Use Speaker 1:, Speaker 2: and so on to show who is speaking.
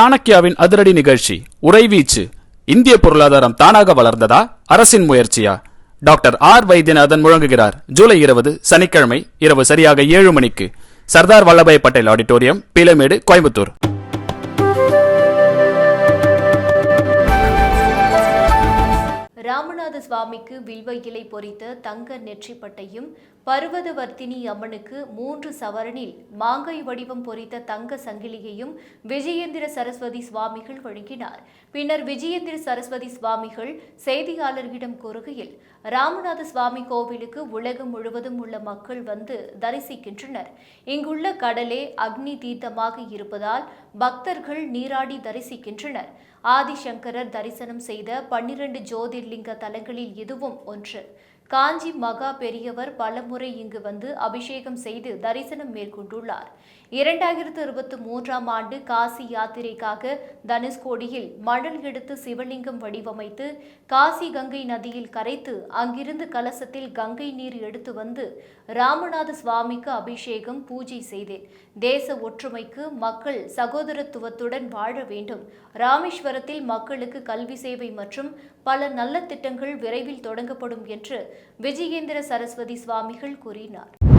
Speaker 1: சாணக்கியாவின் அதிரடி நிகழ்ச்சி உறைவீச்சு இந்திய பொருளாதாரம் தானாக வளர்ந்ததா? அரசின் முயற்சியா? டாக்டர் ஆர் வைத்தியநாதன் முழங்குகிறார். ஜூலை இருபது சனிக்கிழமை இரவு சரியாக ஏழு மணிக்கு. சர்தார் வல்லபாய் பட்டேல் ஆடிட்டோரியம் பீலமேடு கோயம்புத்தூர்.
Speaker 2: ராமநாத சுவாமிக்கு வில்வ இலை பொறித்த தங்க நெற்றிப்பட்டையும் பர்வதவர்த்தினி அம்மனுக்கு மூன்று சவரனில் மாங்கை வடிவம் பொறித்த தங்க சங்கிலியையும் விஜயேந்திர சரஸ்வதி சுவாமிகள் வழங்கினார். பின்னர் விஜயேந்திர சரஸ்வதி சுவாமிகள் செய்தியாளர்களிடம் கூறுகையில் ராமநாத சுவாமி கோவிலுக்கு உலகம் முழுவதும் உள்ள மக்கள் வந்து தரிசிக்கின்றனர். இங்குள்ள கடலே அக்னி தீர்த்தமாக இருப்பதால் பக்தர்கள் நீராடி தரிசிக்கின்றனர். ஆதிசங்கரர் தரிசனம் செய்த பன்னிரண்டு ஜோதிர்லிங்க தலங்களில் இதுவும் ஒன்று. காஞ்சி மகா பெரியவர் பலமுறை இங்கு வந்து அபிஷேகம் செய்து தரிசனம் மேற்கொண்டுள்ளார். இரண்டாயிரத்து இருபத்தி மூன்றாம் ஆண்டு காசி யாத்திரைக்காக தனுஷ்கோடியில் மணல் எடுத்து சிவலிங்கம் வடிவமைத்து காசி கங்கை நதியில் கரைத்து அங்கிருந்து கலசத்தில் கங்கை நீர் எடுத்து வந்து ராமநாத சுவாமிக்கு அபிஷேகம் பூஜை செய்தேன். தேச ஒற்றுமைக்கு மக்கள் சகோதரத்துவத்துடன் வாழ வேண்டும். ராமேஸ்வரத்தில் மக்களுக்கு கல்வி சேவை மற்றும் பல நல்ல திட்டங்கள் விரைவில் தொடங்கப்படும் என்று விஜயேந்திர சரஸ்வதி சுவாமிகள் கூறினார்.